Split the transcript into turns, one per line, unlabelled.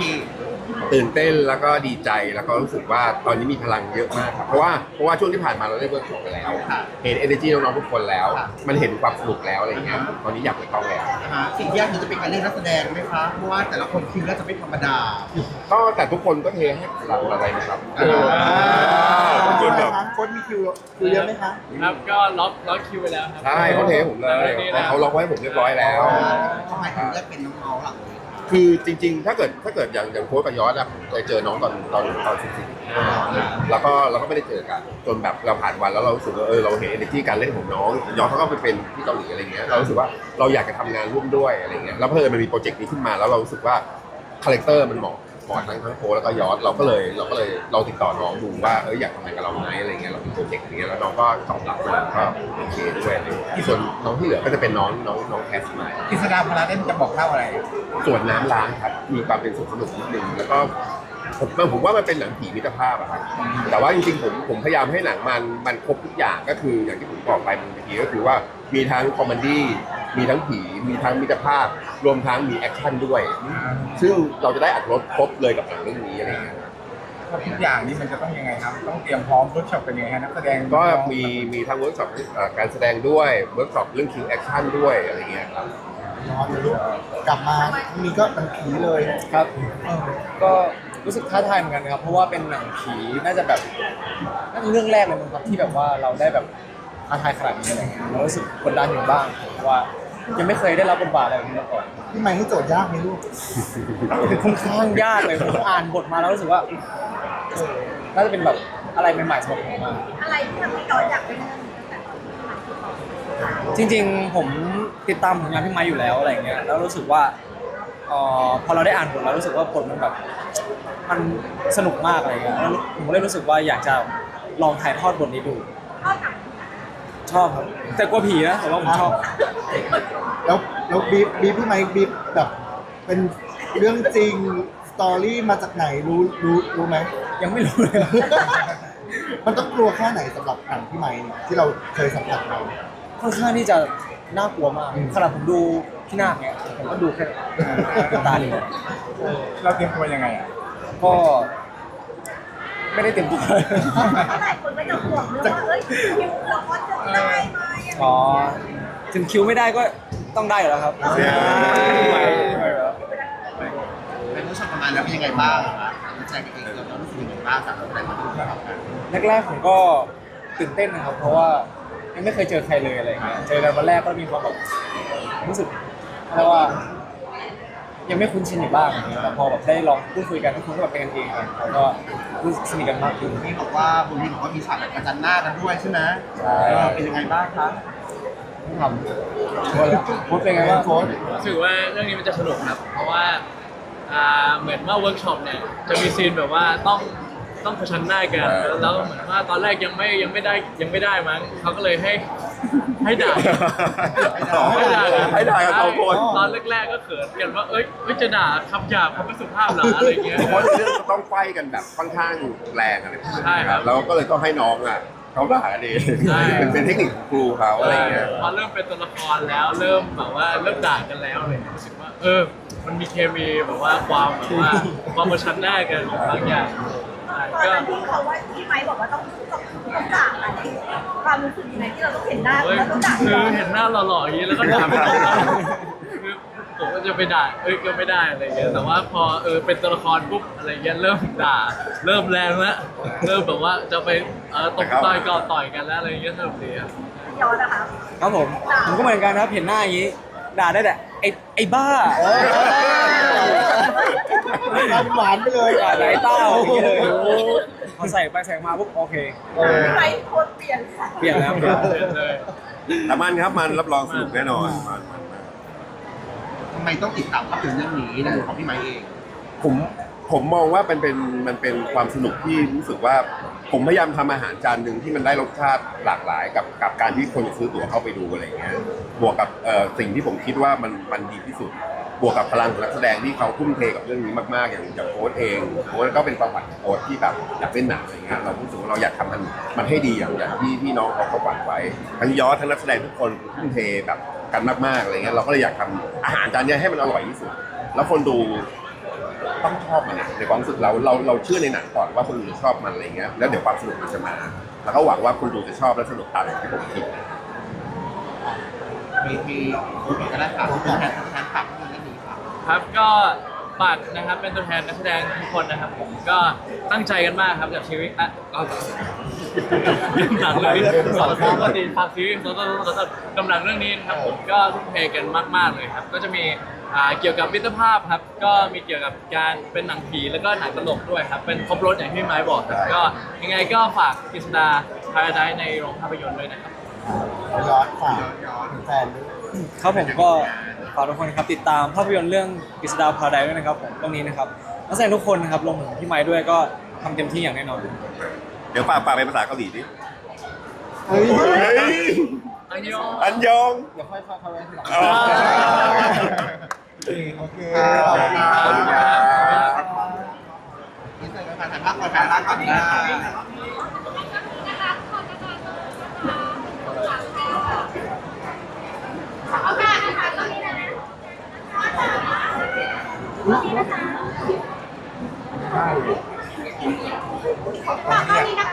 พี่
ตื่นเต้นแล้วก็ดีใจแล้วก็รู้สึกว่าตอนนี้มีพลังเยอะมากครับเพราะว่าเพราะว่าช่วงที่ผ่านมาเราได้เวิร์กช็อปไปแล้ว
ค่ะ
เห็น energy น้องๆทุกคนแล้ว
ค่ะ
มันเห็นความสนุกแล้วอะไรเงี้ยตอนนี้อยากไปต้องแล้ว
นะฮะสิ่งที่ยากคือจะเป็นการเล่นนักแสดงไหมคะเพราะว่าแต่ละคนคิวแล้วจะไม่ธรรมดา
ก็แต่ทุกคนก็เทให้เราอะไรนะครับ
อ่า
ทุกคนแบบ
โค้ดมีคิวคิวเยอะไหมคะ
ครับก็ล็อกล็อกคิวไปแล้วครั
ใช่เขาเทให้ผมเลย
นี่นะ
เขาล็อกไว้ให้ผมเรียบร้อยแล้ว
ทำไมถึงเลือกเป็นน้องๆหลังนี้
คื คือจริงๆ ถ้าเกิดถ้าเกิดอย่างอย่างโค้ชกับยอดอะผมเคยเจอน้องตอนตอนตอนสิบสี่แล้วก็เราก็ไม่ได้เจอกัน จนแบบเราผ่านวันแล้วเรารู้สึกว่าเออเราเห็น energy การเล่นของน้องยอดเขาก็ไปเป็นที่เกาหลีอะไรเงี้ยเรารู้สึกว่าเราอยากจะทำงานร่วมด้วยอะไรเงี้ยแล้วเพิ่มมันมีโปรเจกต์นี้ขึ้นมาแล้วเรารู้สึกว่าคาแรคเตอร์มันเหมาะ เหมาะทั้งทั้งโค้ชแล้วก็ยอดเราก็เลยเราก็เลยเราติดต่อน้องดูว่าเอออยากทำงานกับเราไหมอะไรเงี้ยเรามีโปรเจกต์อย่างเงี้ยแล้วน้องก็ตอบรับมาก็โอเคด้วยอะไรเงี้ยส่วนน้องที่เหลือก็จะเป็นน้องน้องน้องแคสมา
กิษดาพลาเล่นจะบอกเล่าอะไร
ส่วนน้ำล้างครับมีความเป็นสนุกสนุกนิดนึงแล้วก็ผมผมว่ามันเป็นหนังผีมิตรภาพอะครับแต่ว่าจริงๆผมผมพยายามให้หนังมันมันครบทุกอย่างก็คืออย่างที่ผมบอกไปบนเวทีก็คือว่ามีทั้งคอมเมดี้ มีทั้งผี มีทั้งมิตรภาพ รวมทั้งมีแอคชั่นด้วย ซึ่งเราจะได้อัดรสครบเลยกับหนังเรื่องนี้อะไรอย่างเงี้ย
ทุกอย่างนี้มันจะต้องยังไงครับ ต้องเตรียมพร้อมเวิร์กช็อปเป็นยังไงฮะนักแสดง
ก็มีมีทั้งเวิร์กช็อปเอ่อการแสดงด้วยเวิร์กช็อปเรื่องคิวแอคชั่นด้วยอะไรเงี้ยครับ
น้องลูกกลับมาครั้งนี้ก็มันผีเลย
ครับก็รู้สึกท้าทายเหมือนกันนะครับ เพราะว่าเป็นหนังผีน่าจะแบบน่าจะเรื่องแรกเลยมั้งครับที่แบบว่าเราได้แบบท้าทายขนาดนี้อะไรเงี้ยเรารู้สึกกดดันอยู่บ้างเพราะว่า ยังไม่เคยได้รับบทบาทอะไรแบบนี้มาก่อน
พี่ไมค์นี่โจทย์ยากไหมลูก
ค่อนข้างยากเลยผมอ่านบทมาแล้วรู้สึกว่าเออน่าจะเป็นแบบอะไรใหม่ๆสำหรับผมมาก
อะไรที่ทำให้ย้อนอยากเป็นเรื่องนี้ตั้งแต่ตอน
จริงๆ ผมติดตามผลงานพี่ไม้อยู่แล้วอะไรเงี้ยแล้วรู้สึกว่าเอ่อพอเราได้อ่านบทแล้วรู้สึกว่าบทมันแบบมันสนุกมากอะไรเงี้ยแล้วผมก็เลยรู้สึกว่าอยากจะลองถ่ายทอดบทนี้ดู
เข้าหนัง
ชอบครับ แต่กลัวผีนะแต่ว่าผมชอบ
แล้วแล้วบีบบีบพี่ไมค์บีบแบบเป็นเรื่องจริงสตอรี่มาจากไหนรู้รู้รู้ไหม
ยังไม่รู้เลย
มันต้องกลัวแค่ไหนสำหรับหนังพี่ไมค์เนี่ยที่เราเคยสัมผัสมา
ค่อนข้างที่จะน่ากลัวมาก
อืม
ขนาดผมดูพี่นาคเนี่ยผมก็ดูแค่ตาเดียว
เราเตรียมตัวยังไงอะ
ก็ ไม่ได้เต็มตัว
เพราะหลายคนก็จะห่วงเรื่องว่าเอ้ยคิวเราก็จะได้ไหมอะไรอย่างเงี้ย
อ๋อถึงคิวไม่ได้ก็ต้องได้อยู่แล้วครับ
เป็นผู้ชมประมาณแล้วเป็นยังไงบ้างคะนักแสดงเองเรารู้สึกยังไงบ้างกับนักแสดงมาร่วมกับกัน
แรกๆผมก็ตื่นเต้นนะครับ เพราะว่ายังไม่เคยเจอใครเลยอะไรอย่างเงี้ยเจอกันวันแรกก็มีความแบบรู้สึกเรียกว่า ยังไม่คุ้นชินอยู่บ้างอะไรเงี้ยแต่พอแบบได้ลองพูดคุยกันทุกคนก็แบบเป็นกันเองกันแล้วก็รู้สึกสนิทกันมากขึ้น
นี่บอกว่าบุญนี่บอกว่ามีฉากประจันหน้ากันด้วยใช่ไหม
ใช่
เออเป็นยังไงบ้างคะ
ทำโค้ชเป็นไงบ้าง
โค้ช
รู้สึกว่าเรื่องนี้มันจะสนุกครับ เพราะว่าอ่าเหมือนว่าเวิร์กช็อปเนี่ยจะมีซีนแบบว่าต้องต้องเผชิญหน้ากันแล้วเหมือนว่าตอนแรกยังไม่ยังไม่ได้ยังไม่ได้มั้งเขาก็เลยให้ ให้ด่า
ให้ด่าให้ด่ากันสองคน
ตอนแรกๆก็เขินกันว่าเอ้ยเอ้ยจะด่าคำหยาบคำไม่สุภาพเหรออะไรเงี้ย
เพราะในเรื่องก็ต้องไฟกันแบบค่อนข้างแรงอะไรแบบนี้
ใช่ครับ
แล้วก็เลยต้องให้น้องอะเขาด่ากันเอง
ใช่
เป็นเป็นเทคนิคของครูเขาอะไรเงี้ย
พอเริ่มเป็นตัวละครแล้วเริ่มแบบว่าเริ่มด่ากันแล้วอะไรเงี้ยรู้สึกว่า เออ มันมีเคมีแบบว่าความแบบว่าความมาชันหน้ากันบางอย่างใช่
ตอน
ก็
นั้นที่เขาว่าพี่ไมค์บอกว่าต้องต้องต้องด่าอะไร ความรู้สึกยังไงที่เราต้องเห็นหน้า
เฮ้ย
แล้วต้องด่า
คือ
ย้อน
เห็นหน้าหล่อๆอย่างนี้แล้วก็ด่าไม่ตรงกันคือผมก็จะไปด่าเอ้ยก็ไม่ได้อะไรเงี้ยแต่ว่าพอเออเป็นตัวละครปุ๊บอะไรเงี้ยเริ่มด่า เริ่มแรงแล้วเริ่มแบบว่าจะไปเออตบต่อยก่อนต่อยกันแล้วอะไรเงี้ยสนุกดีครับ
ย้อนนะคะ
ครับผม ผมก็เหมือนกันนะครับ เห็นหน้าอย่างนี้ ด่าได้แต่ไอ้ไอ้บ้า
ทำ หวานไปเลย
ด่าไอ้เต้าอย่างนี้เลยพอใส่ไปใส่มาปุ๊บโอเค
พี่ไมค์โค้ดเปลี่ยนค่ะ
เปลี่ยนแล้วเปลี่ยน
เปลี่ยนเลย
แต่มันครับมันรับรองสนุกแน่นอนมันมันมัน
ทำไมต้องติดตามภาพยนตร์เรื่องนี้ในมุมของพี่ไมค์เอง
ผมผมมองว่ามันเป็นมันเป็นความสนุกที่รู้สึกว่า ผมพยายามทำอาหารจานหนึ่งที่มันได้รสชาติหลากหลายกับกับการที่คนซื้อตั๋วเข้าไปดูอะไรอย่างเงี้ยบวกกับเอ่อสิ่งที่ผมคิดว่ามันมันดีที่สุด บวกกับพลังของนักแสดงที่เขาทุ่มเทกับเรื่องนี้มากๆ อย่างอย่างโค้ชเองโค้ชก็เป็นความฝันของโค้ชที่แบบอยากเล่นหนังอะไรเงี้ยเรารู้สึกว่าเราอยากทำมันมันให้ดีอย่างอย่างที่ที่น้องเขาเขาฝันไว้ทั้งยอดทั้งนักแสดงทุกคนทุ่มเทแบบกันมากๆอะไรเงี้ยเราก็เลยอยากทำอาหารจานเนี้ยให้มันอร่อยที่สุด แล้วคนดูต้องชอบมันอะในความรู้สึกเราเราเราเชื่อในหนังก่อนว่าคนดูจะชอบมันอะไรเงี้ยแล้วเดี๋ยวความสนุกมันจะมา แล้วก็หวังว่าคนดูจะชอบและสนุกตามอย่างที่ผมคิด
มีมีคุณก็ได้ฝากคุณแทนแทนฝากที่นี่ครับ
ครับก็ฝากนะครับเป็นตัวแทนนักแสดงทุกคนนะครับผมก็ตั้งใจกันมากครับกับชีวิตอะเอายังหนังเรื่องนี้สอนปกติฝากชีวิตสอนสอนกำลังเรื่องนี้นะครับผมก็ทุ่มเทกันมาก ๆเลยครับ ก็จะมีอ่าเกี่ยวกับมิตรภาพครับ ก็มีเกี่ยวกับการเป็นหนังผีแล้วก็หนังตลกด้วยครับ เป็นครบรถอย่างที่พี่ไม้บอกครับก็ยังไงก็ฝากกฤษดาพาราไดในโรงภาพยนตร์ด้วยนะครับ
ย้อนฝากถึงแฟนด้วย
ครับผมก็ ฝากทุกคนครับติดตามภาพยนตร์เรื่องกฤษดาพาไดด้วยนะครับผมตรงนี้นะครับนักแสดงทุกคนนะครับรวมถึงพี่ไม้ด้วยก็ทำเต็มที่อย่างแน่นอน
เดี๋ยวฝากฝากเป็นภาษาเกาหลีดิ
เฮ้ย
เฮ้ย
อันยอง
อันยอง
เดี๋ยวค่อยๆเข้าไปทีหลัง
อ๋อ
โอเค
ขอบคุณครับ
นี่เป็นการถ่ายภาพก่อนถ่ายภาพก่อน นะ
ขอบคุณนะ